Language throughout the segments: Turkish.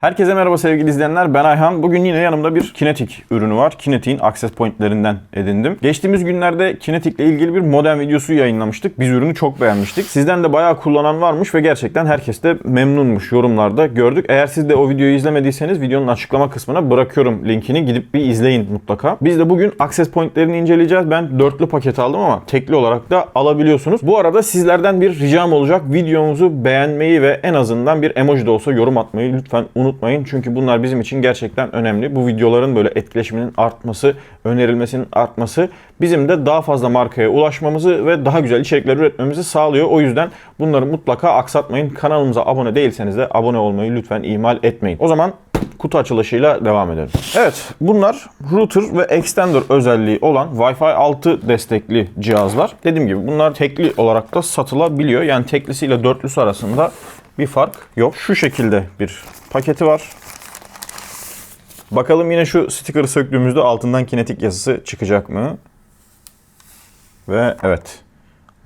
Herkese merhaba sevgili izleyenler. Ben Ayhan. Bugün yine yanımda bir Kinetic ürünü var. Kinetic'in access pointlerinden edindim. Geçtiğimiz günlerde Kinetic ile ilgili bir modem videosu yayınlamıştık. Biz ürünü çok beğenmiştik. Sizden de bayağı kullanan varmış ve gerçekten herkes de memnunmuş yorumlarda gördük. Eğer siz de o videoyu izlemediyseniz videonun açıklama kısmına bırakıyorum linkini. Gidip bir izleyin mutlaka. Biz de bugün access pointlerini inceleyeceğiz. Ben dörtlü paket aldım ama tekli olarak da alabiliyorsunuz. Bu arada sizlerden bir ricam olacak. Videomuzu beğenmeyi ve en azından bir emoji de olsa yorum atmayı lütfen unutmayın. Çünkü bunlar bizim için gerçekten önemli. Bu videoların böyle etkileşiminin artması, önerilmesinin artması bizim de daha fazla markaya ulaşmamızı ve daha güzel içerikler üretmemizi sağlıyor. O yüzden bunları mutlaka aksatmayın. Kanalımıza abone değilseniz de abone olmayı lütfen ihmal etmeyin. O zaman kutu açılışıyla devam edelim. Evet bunlar router ve extender özelliği olan Wi-Fi 6 destekli cihazlar. Dediğim gibi bunlar tekli olarak da satılabiliyor. Yani teklisiyle dörtlüsü arasında bir fark yok. Şu şekilde bir paketi var. Bakalım yine şu sticker'ı söktüğümüzde altından kinetik yazısı çıkacak mı? Ve evet.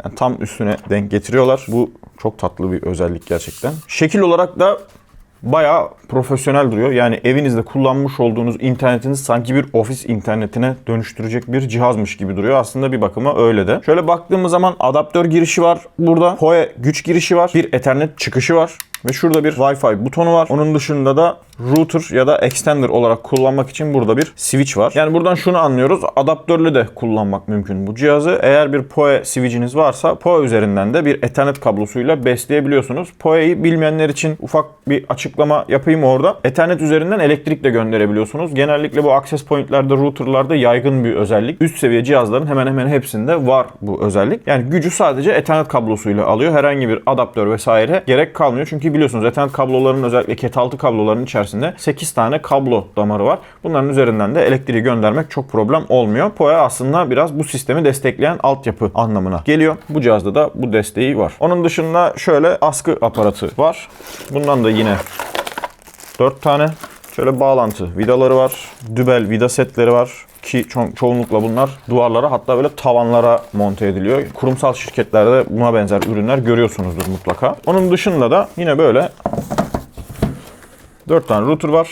Yani tam üstüne denk getiriyorlar. Bu çok tatlı bir özellik gerçekten. Şekil olarak da bayağı profesyonel duruyor. Yani evinizde kullanmış olduğunuz internetiniz sanki bir ofis internetine dönüştürecek bir cihazmış gibi duruyor. Aslında bir bakıma öyle de. Şöyle baktığımız zaman adaptör girişi var burada. PoE güç girişi var. Bir ethernet çıkışı var. Ve şurada bir Wi-Fi butonu var. Onun dışında da router ya da extender olarak kullanmak için burada bir switch var. Yani buradan şunu anlıyoruz. Adaptörlü de kullanmak mümkün bu cihazı. Eğer bir PoE switch'iniz varsa PoE üzerinden de bir ethernet kablosuyla besleyebiliyorsunuz. PoE'yi bilmeyenler için ufak bir açıklama yapayım orada. Ethernet üzerinden elektrik de gönderebiliyorsunuz. Genellikle bu access point'lerde, router'larda yaygın bir özellik. Üst seviye cihazların hemen hemen hepsinde var bu özellik. Yani gücü sadece ethernet kablosuyla alıyor. Herhangi bir adaptör vesaire gerek kalmıyor. Çünkü biliyorsunuz ethernet kablolarının özellikle cat 6 kablolarının içerisinde 8 tane kablo damarı var. Bunların üzerinden de elektriği göndermek çok problem olmuyor. PoE aslında biraz bu sistemi destekleyen altyapı anlamına geliyor. Bu cihazda da bu desteği var. Onun dışında şöyle askı aparatı var. Bundan da yine 4 tane şöyle bağlantı vidaları var. Dübel vida setleri var ki ço- çoğunlukla bunlar duvarlara hatta böyle tavanlara monte ediliyor. Kurumsal şirketlerde buna benzer ürünler görüyorsunuzdur mutlaka. Onun dışında da yine böyle 4 tane router var.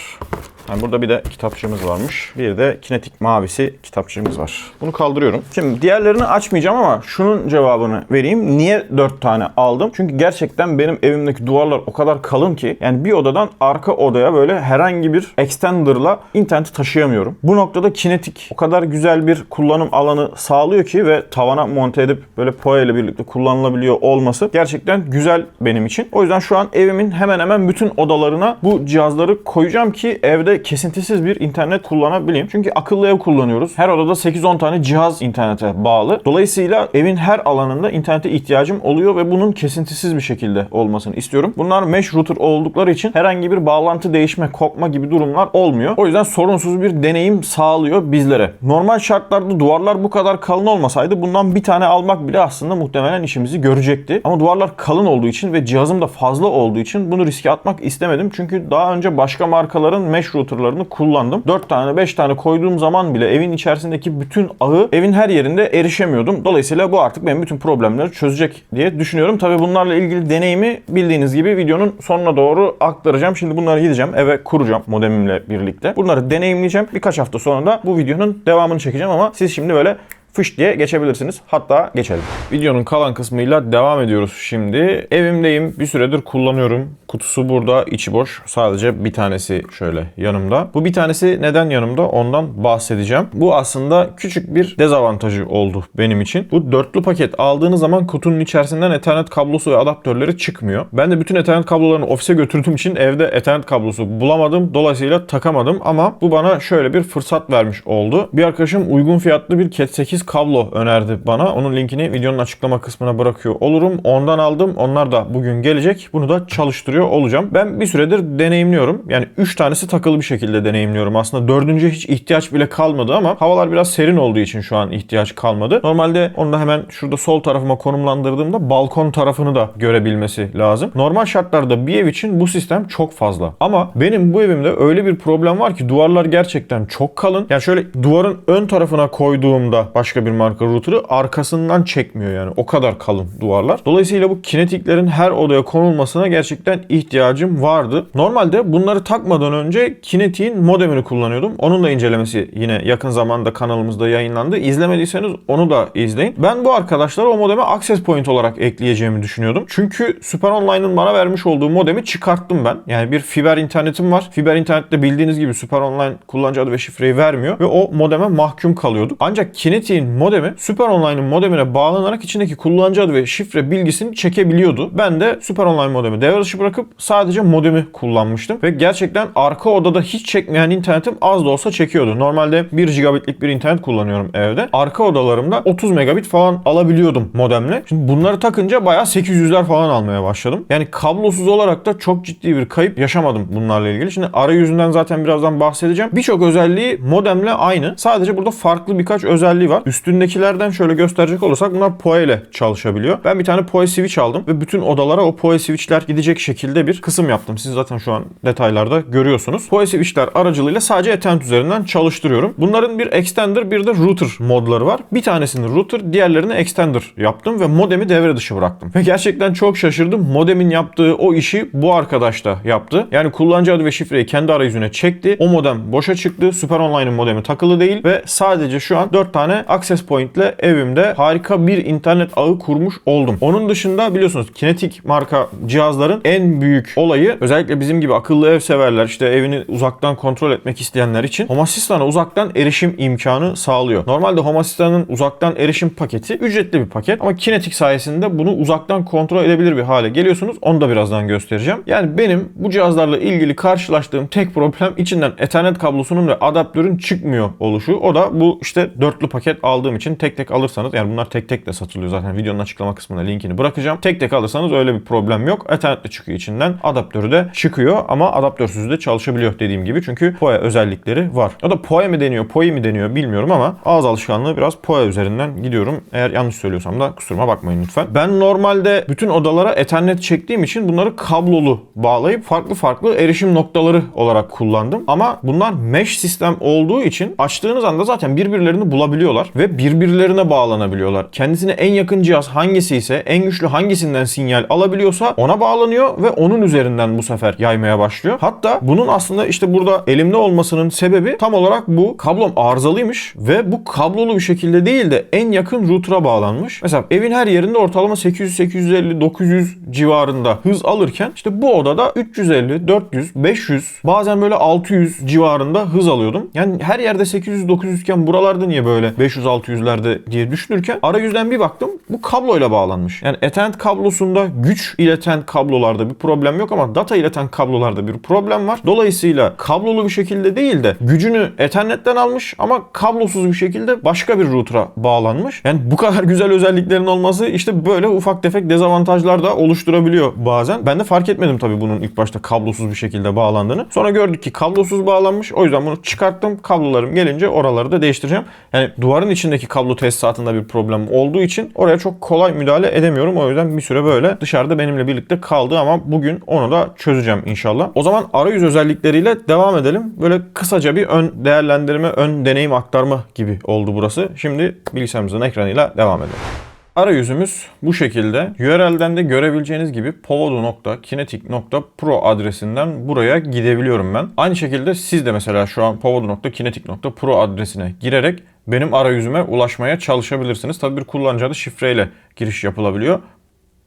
Yani burada bir de kitapçığımız varmış. Bir de kinetik mavisi kitapçığımız var. Bunu kaldırıyorum. Şimdi diğerlerini açmayacağım ama şunun cevabını vereyim. Niye 4 tane aldım? Çünkü gerçekten benim evimdeki duvarlar o kadar kalın ki yani bir odadan arka odaya böyle herhangi bir extender'la interneti taşıyamıyorum. Bu noktada kinetik o kadar güzel bir kullanım alanı sağlıyor ki ve tavana monte edip böyle PoE ile birlikte kullanılabiliyor olması gerçekten güzel benim için. O yüzden şu an evimin hemen hemen bütün odalarına bu cihazları koyacağım ki evde kesintisiz bir internet kullanabileyim. Çünkü akıllı ev kullanıyoruz. Her odada 8-10 tane cihaz internete bağlı. Dolayısıyla evin her alanında internete ihtiyacım oluyor ve bunun kesintisiz bir şekilde olmasını istiyorum. Bunlar mesh router oldukları için herhangi bir bağlantı değişme, kopma gibi durumlar olmuyor. O yüzden sorunsuz bir deneyim sağlıyor bizlere. Normal şartlarda duvarlar bu kadar kalın olmasaydı bundan bir tane almak bile aslında muhtemelen işimizi görecekti. Ama duvarlar kalın olduğu için ve cihazım da fazla olduğu için bunu riske atmak istemedim. Çünkü daha önce başka markaların mesh routerlarını kullandım. 4 tane 5 tane koyduğum zaman bile evin içerisindeki bütün ağı evin her yerinde erişemiyordum. Dolayısıyla bu artık benim bütün problemleri çözecek diye düşünüyorum. Tabi bunlarla ilgili deneyimi bildiğiniz gibi videonun sonuna doğru aktaracağım. Şimdi bunları gideceğim eve kuracağım modemimle birlikte. Bunları deneyimleyeceğim. Birkaç hafta sonra da bu videonun devamını çekeceğim ama siz şimdi böyle fış diye geçebilirsiniz. Hatta geçelim. Videonun kalan kısmıyla devam ediyoruz şimdi. Evimdeyim. Bir süredir kullanıyorum. Kutusu burada, içi boş. Sadece bir tanesi şöyle yanımda. Bu bir tanesi neden yanımda? Ondan bahsedeceğim. Bu aslında küçük bir dezavantajı oldu benim için. Bu dörtlü paket aldığınız zaman kutunun içerisinden ethernet kablosu ve adaptörleri çıkmıyor. Ben de bütün ethernet kablolarını ofise götürdüğüm için evde ethernet kablosu bulamadım. Dolayısıyla takamadım ama bu bana şöyle bir fırsat vermiş oldu. Bir arkadaşım uygun fiyatlı bir Cat 8 kablo önerdi bana. Onun linkini videonun açıklama kısmına bırakıyor olurum. Ondan aldım. Onlar da bugün gelecek. Bunu da çalıştırıyor olacağım. Ben bir süredir deneyimliyorum. Yani 3 tanesi takılı bir şekilde deneyimliyorum. Aslında dördüncü hiç ihtiyaç bile kalmadı ama havalar biraz serin olduğu için şu an ihtiyaç kalmadı. Normalde onu da hemen şurada sol tarafıma konumlandırdığımda balkon tarafını da görebilmesi lazım. Normal şartlarda bir ev için bu sistem çok fazla. Ama benim bu evimde öyle bir problem var ki duvarlar gerçekten çok kalın. Yani şöyle duvarın ön tarafına koyduğumda başka başka bir marka router'ı arkasından çekmiyor yani. O kadar kalın duvarlar. Dolayısıyla bu kinetiklerin her odaya konulmasına gerçekten ihtiyacım vardı. Normalde bunları takmadan önce kinetiğin modemini kullanıyordum. Onun da incelemesi yine yakın zamanda kanalımızda yayınlandı. İzlemediyseniz onu da izleyin. Ben bu arkadaşlara o modeme access point olarak ekleyeceğimi düşünüyordum. Çünkü Super Online'ın bana vermiş olduğu modemi çıkarttım ben. Yani bir fiber internetim var. Fiber internette bildiğiniz gibi Super Online kullanıcı adı ve şifreyi vermiyor ve o modeme mahkum kalıyorduk. Ancak Kinetic'in modemi Super Online'ın modemine bağlanarak içindeki kullanıcı adı ve şifre bilgisini çekebiliyordu. Ben de Super Online modemi devre dışı bırakıp sadece modemi kullanmıştım ve gerçekten arka odada hiç çekmeyen internetim az da olsa çekiyordu. Normalde 1 gigabitlik bir internet kullanıyorum evde. Arka odalarımda 30 megabit falan alabiliyordum modemle. Şimdi bunları takınca bayağı 800'ler falan almaya başladım. Yani kablosuz olarak da çok ciddi bir kayıp yaşamadım bunlarla ilgili. Şimdi arayüzünden zaten birazdan bahsedeceğim. Birçok özelliği modemle aynı. Sadece burada farklı birkaç özelliği var. Üstündekilerden şöyle gösterecek olursak bunlar PoE ile çalışabiliyor. Ben bir tane PoE switch aldım ve bütün odalara o PoE switchler gidecek şekilde bir kısım yaptım. Siz zaten şu an detaylarda görüyorsunuz. PoE switchler aracılığıyla sadece Ethernet üzerinden çalıştırıyorum. Bunların bir extender bir de router modları var. Bir tanesini router, diğerlerini extender yaptım ve modemi devre dışı bıraktım. Ve gerçekten çok şaşırdım. Modemin yaptığı o işi bu arkadaş da yaptı. Yani kullanıcı adı ve şifreyi kendi arayüzüne çekti. O modem boşa çıktı. Super Online'ın modemi takılı değil ve sadece şu an 4 tane access point ile evimde harika bir internet ağı kurmuş oldum. Onun dışında biliyorsunuz Kinetic marka cihazların en büyük olayı özellikle bizim gibi akıllı ev severler işte evini uzaktan kontrol etmek isteyenler için Home Assistant'a uzaktan erişim imkanı sağlıyor. Normalde Home Assistant'ın uzaktan erişim paketi ücretli bir paket ama Kinetic sayesinde bunu uzaktan kontrol edebilir bir hale geliyorsunuz. Onu da birazdan göstereceğim. Yani benim bu cihazlarla ilgili karşılaştığım tek problem içinden Ethernet kablosunun ve adaptörün çıkmıyor oluşu. O da bu işte dörtlü paket aldığım için tek tek alırsanız yani bunlar tek tek de satılıyor zaten videonun açıklama kısmına linkini bırakacağım. Tek tek alırsanız öyle bir problem yok. Ethernet de çıkıyor içinden. Adaptörü de çıkıyor ama adaptörsüz de çalışabiliyor dediğim gibi. Çünkü PoE özellikleri var. O da PoE mi deniyor, PoE mi deniyor bilmiyorum ama ağız alışkanlığı biraz PoE üzerinden gidiyorum. Eğer yanlış söylüyorsam da kusuruma bakmayın lütfen. Ben normalde bütün odalara Ethernet çektiğim için bunları kablolu bağlayıp farklı farklı erişim noktaları olarak kullandım. Ama bunlar mesh sistem olduğu için açtığınız anda zaten birbirlerini bulabiliyorlar ve birbirlerine bağlanabiliyorlar. Kendisine en yakın cihaz hangisi ise en güçlü hangisinden sinyal alabiliyorsa ona bağlanıyor ve onun üzerinden bu sefer yaymaya başlıyor. Hatta bunun aslında işte burada elimde olmasının sebebi tam olarak bu. Kablom arızalıymış ve bu kablolu bir şekilde değil de en yakın router'a bağlanmış. Mesela evin her yerinde ortalama 800, 850, 900 civarında hız alırken işte bu odada 350, 400, 500 bazen böyle 600 civarında hız alıyordum. Yani her yerde 800, 900 iken buralarda niye böyle 500, 600'lerde diye düşünürken arayüzden bir baktım bu kabloyla bağlanmış. Yani Ethernet kablosunda güç ileten kablolarda bir problem yok ama data ileten kablolarda bir problem var. Dolayısıyla kablolu bir şekilde değil de gücünü Ethernet'ten almış ama kablosuz bir şekilde başka bir router'a bağlanmış. Yani bu kadar güzel özelliklerin olması işte böyle ufak tefek dezavantajlar da oluşturabiliyor bazen. Ben de fark etmedim tabii bunun ilk başta kablosuz bir şekilde bağlandığını. Sonra gördük ki kablosuz bağlanmış. O yüzden bunu çıkarttım. Kablolarım gelince oraları da değiştireceğim. Yani duvarın içindeki kablo tesisatında bir problem olduğu için oraya çok kolay müdahale edemiyorum. O yüzden bir süre böyle dışarıda benimle birlikte kaldı ama bugün onu da çözeceğim inşallah. O zaman arayüz özellikleriyle devam edelim. Böyle kısaca bir ön değerlendirme, ön deneyim aktarma gibi oldu burası. Şimdi bilgisayarımızın ekranıyla devam edelim. Arayüzümüz bu şekilde. URL'den de görebileceğiniz gibi povodo.kinetic.pro adresinden buraya gidebiliyorum ben. Aynı şekilde siz de mesela şu an povodo.kinetic.pro adresine girerek benim arayüzüme ulaşmaya çalışabilirsiniz. Tabii bir kullanıcı şifreyle giriş yapılabiliyor.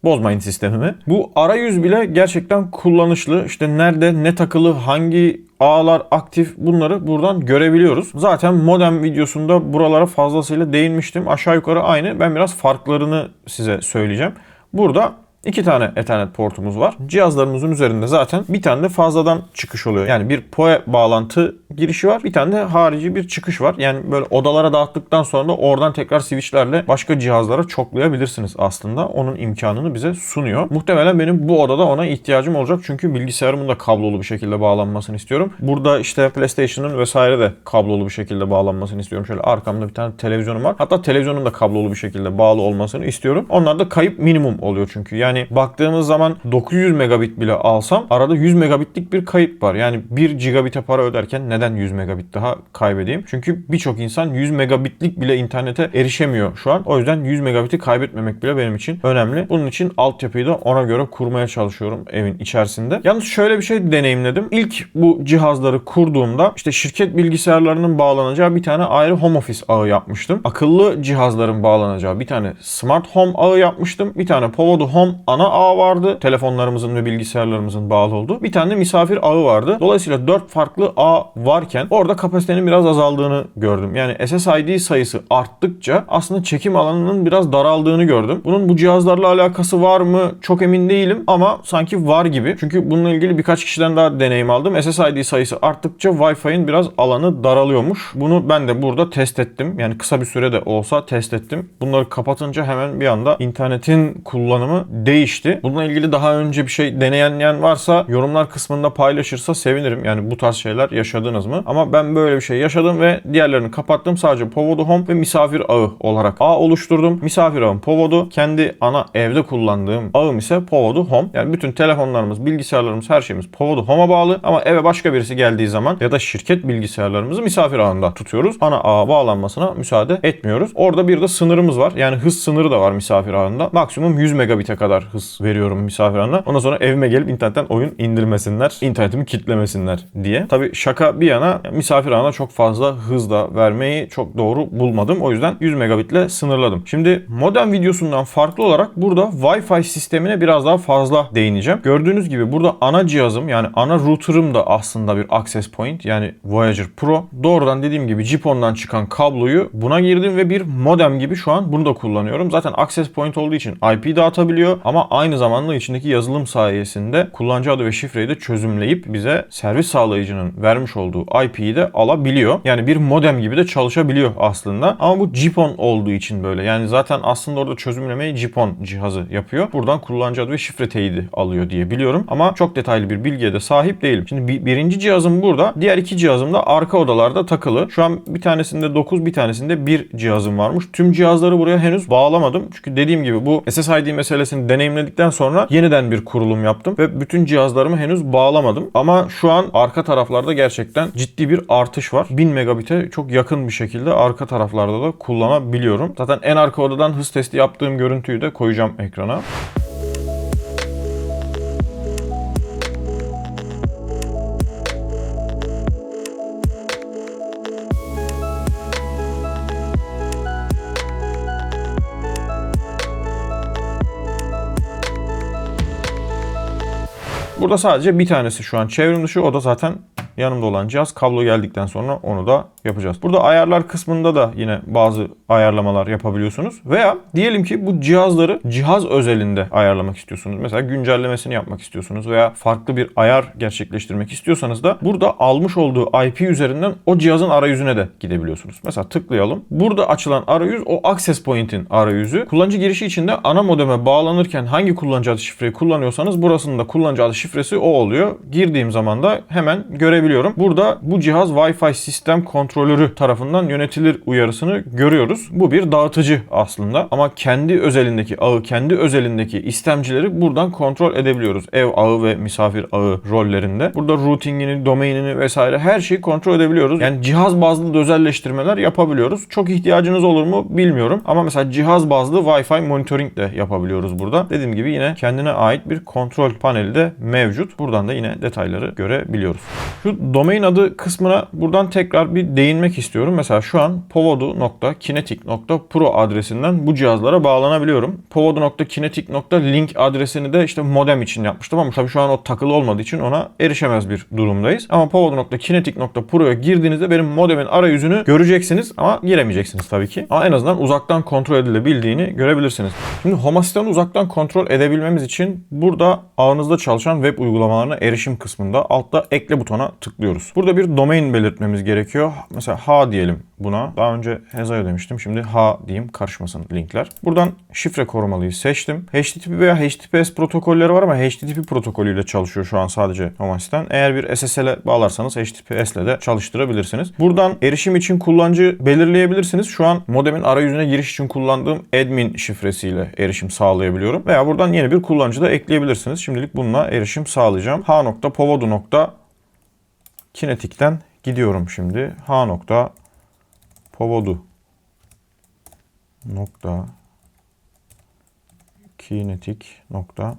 Bozmayın sistemimi. Bu arayüz bile gerçekten kullanışlı. İşte nerede ne takılı, hangi ağlar aktif bunları buradan görebiliyoruz. Zaten modem videosunda buralara fazlasıyla değinmiştim. Aşağı yukarı aynı. Ben biraz farklarını size söyleyeceğim. Burada İki tane Ethernet portumuz var. Cihazlarımızın üzerinde zaten bir tane de fazladan çıkış oluyor. Yani bir PoE bağlantı girişi var. Bir tane de harici bir çıkış var. Yani böyle odalara dağıttıktan sonra da oradan tekrar switchlerle başka cihazlara çoklayabilirsiniz aslında. Onun imkanını bize sunuyor. Muhtemelen benim bu odada ona ihtiyacım olacak. Çünkü bilgisayarımın da kablolu bir şekilde bağlanmasını istiyorum. Burada işte PlayStation'ın vesaire de kablolu bir şekilde bağlanmasını istiyorum. Şöyle arkamda bir tane televizyonum var. Hatta televizyonun da kablolu bir şekilde bağlı olmasını istiyorum. Onlar da kayıp minimum oluyor çünkü. Yani Yani baktığımız zaman 900 megabit bile alsam arada 100 megabitlik bir kayıp var. Yani 1 gigabit'e para öderken neden 100 megabit daha kaybedeyim? Çünkü birçok insan 100 megabitlik bile internete erişemiyor şu an. O yüzden 100 megabit'i kaybetmemek bile benim için önemli. Bunun için altyapıyı da ona göre kurmaya çalışıyorum evin içerisinde. Yalnız şöyle bir şey deneyimledim. İlk bu cihazları kurduğumda işte şirket bilgisayarlarının bağlanacağı bir tane ayrı home office ağı yapmıştım. Akıllı cihazların bağlanacağı bir tane smart home ağı yapmıştım. Bir tane Povodo Home ana ağ vardı. Telefonlarımızın ve bilgisayarlarımızın bağlı olduğu. Bir tane de misafir ağı vardı. Dolayısıyla 4 farklı ağ varken orada kapasitenin biraz azaldığını gördüm. Yani SSID sayısı arttıkça aslında çekim alanının biraz daraldığını gördüm. Bunun bu cihazlarla alakası var mı çok emin değilim ama sanki var gibi. Çünkü bununla ilgili birkaç kişiden daha deneyim aldım. SSID sayısı arttıkça Wi-Fi'nin biraz alanı daralıyormuş. Bunu ben de burada test ettim. Yani kısa bir sürede olsa test ettim. Bunları kapatınca hemen bir anda internetin kullanımı değişti. Bununla ilgili daha önce bir şey deneyen varsa yorumlar kısmında paylaşırsa sevinirim. Yani bu tarz şeyler yaşadınız mı? Ama ben böyle bir şey yaşadım ve diğerlerini kapattım. Sadece Povodo Home ve misafir ağı olarak ağ oluşturdum. Misafir ağım Povodo. Kendi ana evde kullandığım ağım ise Povodo Home. Yani bütün telefonlarımız, bilgisayarlarımız, her şeyimiz Povodo Home'a bağlı. Ama eve başka birisi geldiği zaman ya da şirket bilgisayarlarımızı misafir ağında tutuyoruz. Ana ağa bağlanmasına müsaade etmiyoruz. Orada bir de sınırımız var. Yani hız sınırı da var misafir ağında. Maksimum 100 megabit'e kadar hız veriyorum misafir. Ondan sonra evime gelip internetten oyun indirmesinler, internetimi kitlemesinler diye. Tabi şaka bir yana misafir çok fazla hız da vermeyi çok doğru bulmadım. O yüzden 100 megabitle sınırladım. Şimdi modem videosundan farklı olarak burada Wi-Fi sistemine biraz daha fazla değineceğim. Gördüğünüz gibi burada ana cihazım yani ana router'ım da aslında bir access point yani Voyager Pro. Doğrudan dediğim gibi GPON'dan çıkan kabloyu buna girdim ve bir modem gibi şu an bunu da kullanıyorum. Zaten access point olduğu için IP dağıtabiliyor ama aynı zamanda içindeki yazılım sayesinde kullanıcı adı ve şifreyi de çözümleyip bize servis sağlayıcının vermiş olduğu IP'yi de alabiliyor. Yani bir modem gibi de çalışabiliyor aslında. Ama bu GPON olduğu için böyle. Yani zaten aslında orada çözümlemeyi GPON cihazı yapıyor. Buradan kullanıcı adı ve şifre teyidi alıyor diye biliyorum. Ama çok detaylı bir bilgiye de sahip değilim. Şimdi bir, birinci cihazım burada. Diğer iki cihazım da arka odalarda takılı. Şu an bir tanesinde 9 bir tanesinde 1 cihazım varmış. Tüm cihazları buraya henüz bağlamadım. Çünkü dediğim gibi bu SSID meselesini deneyimledikten sonra yeniden bir kurulum yaptım ve bütün cihazlarımı henüz bağlamadım. Ama şu an arka taraflarda gerçekten ciddi bir artış var. 1000 megabit'e çok yakın bir şekilde arka taraflarda da kullanabiliyorum. Zaten en arka odadan hız testi yaptığım görüntüyü de koyacağım ekrana. Burada sadece bir tanesi şu an çevrim dışı. O da zaten yanımda olan cihaz. Kablo geldikten sonra onu da yapacağız. Burada ayarlar kısmında da yine bazı ayarlamalar yapabiliyorsunuz. Veya diyelim ki bu cihazları cihaz özelinde ayarlamak istiyorsunuz. Mesela güncellemesini yapmak istiyorsunuz veya farklı bir ayar gerçekleştirmek istiyorsanız da burada almış olduğu IP üzerinden o cihazın arayüzüne de gidebiliyorsunuz. Mesela tıklayalım. Burada açılan arayüz o access point'in arayüzü. Kullanıcı girişi içinde ana modeme bağlanırken hangi kullanıcı adı şifreyi kullanıyorsanız burasının da kullanıcı adı şifresi o oluyor. Girdiğim zaman da hemen görebiliyorum. Burada bu cihaz Wi-Fi sistem kontrolörü tarafından yönetilir uyarısını görüyoruz. Bu bir dağıtıcı aslında ama kendi özelindeki ağı, kendi özelindeki istemcileri buradan kontrol edebiliyoruz. Ev ağı ve misafir ağı rollerinde. Burada routingini, domainini vesaire her şeyi kontrol edebiliyoruz. Yani cihaz bazlı özelleştirmeler yapabiliyoruz. Çok ihtiyacınız olur mu bilmiyorum. Ama mesela cihaz bazlı Wi-Fi monitoring de yapabiliyoruz burada. Dediğim gibi yine kendine ait bir kontrol paneli de mevcut. Buradan da yine detayları görebiliyoruz. Şu domain adı kısmına buradan tekrar bir değinmek istiyorum. Mesela şu an povodu.kinetic.pro adresinden bu cihazlara bağlanabiliyorum. povodu.kinetic.link adresini de işte modem için yapmıştım ama tabii şu an o takılı olmadığı için ona erişemez bir durumdayız. Ama povodu.kinetic.pro'ya girdiğinizde benim modemin arayüzünü göreceksiniz ama giremeyeceksiniz tabii ki. Ama en azından uzaktan kontrol edilebildiğini görebilirsiniz. Şimdi Home uzaktan kontrol edebilmemiz için burada ağınızda çalışan web uygulamalarına erişim kısmında altta ekle butona tıklıyoruz. Burada bir domain belirtmemiz gerekiyor. Mesela ha diyelim buna. Daha önce Hezayo demiştim. Şimdi ha diyeyim karışmasın linkler. Buradan şifre korumalıyı seçtim. HTTP veya HTTPS protokolleri var ama HTTP protokolüyle çalışıyor şu an sadece Homasi'den. Eğer bir SSL'e bağlarsanız HTTPS ile de çalıştırabilirsiniz. Buradan erişim için kullanıcı belirleyebilirsiniz. Şu an modemin arayüzüne giriş için kullandığım admin şifresiyle erişim sağlayabiliyorum. Veya buradan yeni bir kullanıcı da ekleyebilirsiniz. Şimdilik bununla erişim sağlayacağım. h.povodu.kinetik'ten gidiyorum şimdi. h.povodu nokta kinetik nokta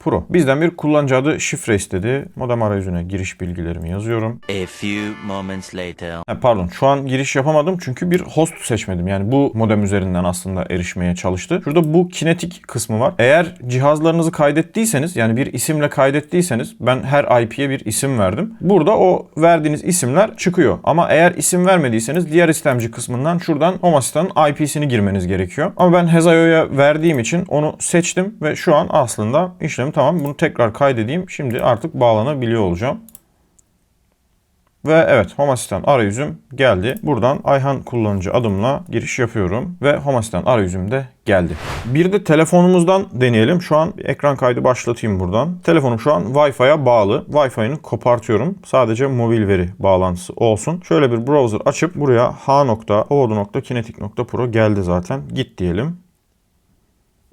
pro. Bizden bir kullanıcı adı şifre istedi. Modem arayüzüne giriş bilgilerimi yazıyorum. A few moments later. Ha, pardon şu an giriş yapamadım çünkü bir host seçmedim. Yani bu modem üzerinden aslında erişmeye çalıştı. Şurada bu kinetik kısmı var. Eğer cihazlarınızı kaydettiyseniz yani bir isimle kaydettiyseniz ben her IP'ye bir isim verdim. Burada o verdiğiniz isimler çıkıyor. Ama eğer isim vermediyseniz diğer istemci kısmından şuradan Home Assistant'ın IP'sini girmeniz gerekiyor. Ama ben Hezayo'ya verdiğim için onu seçtim ve şu an aslında işlem tamam. Bunu tekrar kaydedeyim. Şimdi artık bağlanabiliyor olacağım. Ve evet Home Assistant arayüzüm geldi. Buradan Ayhan kullanıcı adımla giriş yapıyorum. Ve Home Assistant arayüzüm de geldi. Bir de telefonumuzdan deneyelim. Şu an ekran kaydı başlatayım buradan. Telefonum şu an Wi-Fi'ye bağlı. Wi-Fi'ni kopartıyorum. Sadece mobil veri bağlantısı olsun. Şöyle bir browser açıp buraya h.hovodu.kinetic.pro geldi zaten. Git diyelim.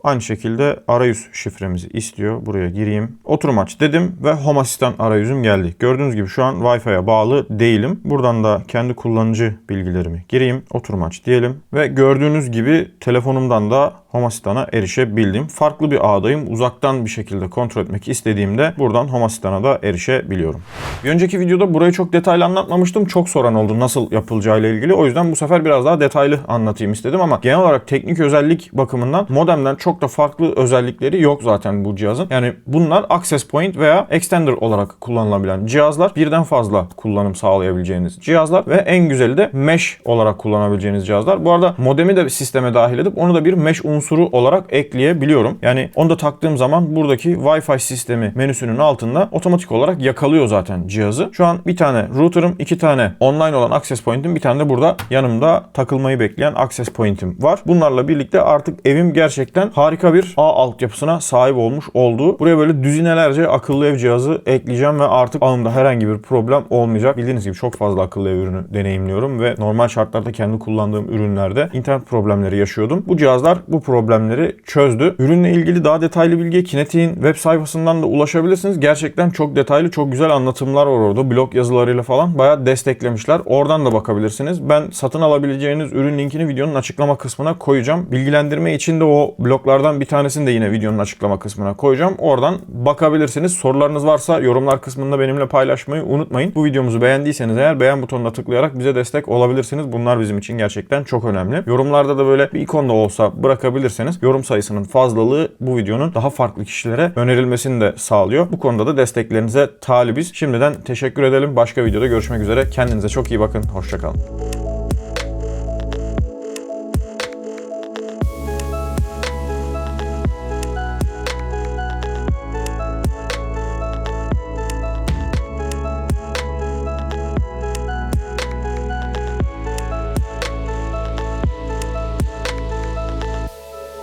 Aynı şekilde arayüz şifremizi istiyor. Buraya gireyim. Oturum aç dedim ve Home Assistant arayüzüm geldi. Gördüğünüz gibi şu an Wi-Fi'ye bağlı değilim. Buradan da kendi kullanıcı bilgilerimi gireyim. Oturum aç diyelim. Ve gördüğünüz gibi telefonumdan da Home Assistant'a erişebildim. Farklı bir ağdayım. Uzaktan bir şekilde kontrol etmek istediğimde buradan Home Assistant'a da erişebiliyorum. Bir önceki videoda burayı çok detaylı anlatmamıştım. Çok soran oldu nasıl yapılacağıyla ilgili. O yüzden bu sefer biraz daha detaylı anlatayım istedim ama genel olarak teknik özellik bakımından modemden çok da farklı özellikleri yok zaten bu cihazın. Yani bunlar access point veya extender olarak kullanılabilen cihazlar. Birden fazla kullanım sağlayabileceğiniz cihazlar ve en güzeli de mesh olarak kullanabileceğiniz cihazlar. Bu arada modemi de sisteme dahil edip onu da bir mesh unsuru olarak ekleyebiliyorum. Yani onu da taktığım zaman buradaki Wi-Fi sistemi menüsünün altında otomatik olarak yakalıyor zaten cihazı. Şu an bir tane router'ım, iki tane online olan access point'im, bir tane de burada yanımda takılmayı bekleyen access point'im var. Bunlarla birlikte artık evim gerçekten harika bir ağ altyapısına sahip olmuş oldu. Buraya böyle düzinelerce akıllı ev cihazı ekleyeceğim ve artık ağımda herhangi bir problem olmayacak. Bildiğiniz gibi çok fazla akıllı ev ürünü deneyimliyorum ve normal şartlarda kendi kullandığım ürünlerde internet problemleri yaşıyordum. Bu cihazlar bu problemleri çözdü. Ürünle ilgili daha detaylı bilgiye Kinetik'in web sayfasından da ulaşabilirsiniz. Gerçekten çok detaylı, çok güzel anlatımlar var orada. Blog yazılarıyla falan bayağı desteklemişler. Oradan da bakabilirsiniz. Ben satın alabileceğiniz ürün linkini videonun açıklama kısmına koyacağım. Bilgilendirme için de o bloglardan bir tanesini de yine videonun açıklama kısmına koyacağım. Oradan bakabilirsiniz. Sorularınız varsa yorumlar kısmında benimle paylaşmayı unutmayın. Bu videomuzu beğendiyseniz eğer beğen butonuna tıklayarak bize destek olabilirsiniz. Bunlar bizim için gerçekten çok önemli. Yorumlarda da böyle bir ikon da olsa bırakabilirseniz yorum sayısının fazlalığı bu videonun daha farklı kişilere önerilmesini de sağlıyor. Bu konuda da desteklerinize talibiz. Şimdiden teşekkür edelim. Başka videoda görüşmek üzere. Kendinize çok iyi bakın. Hoşçakalın.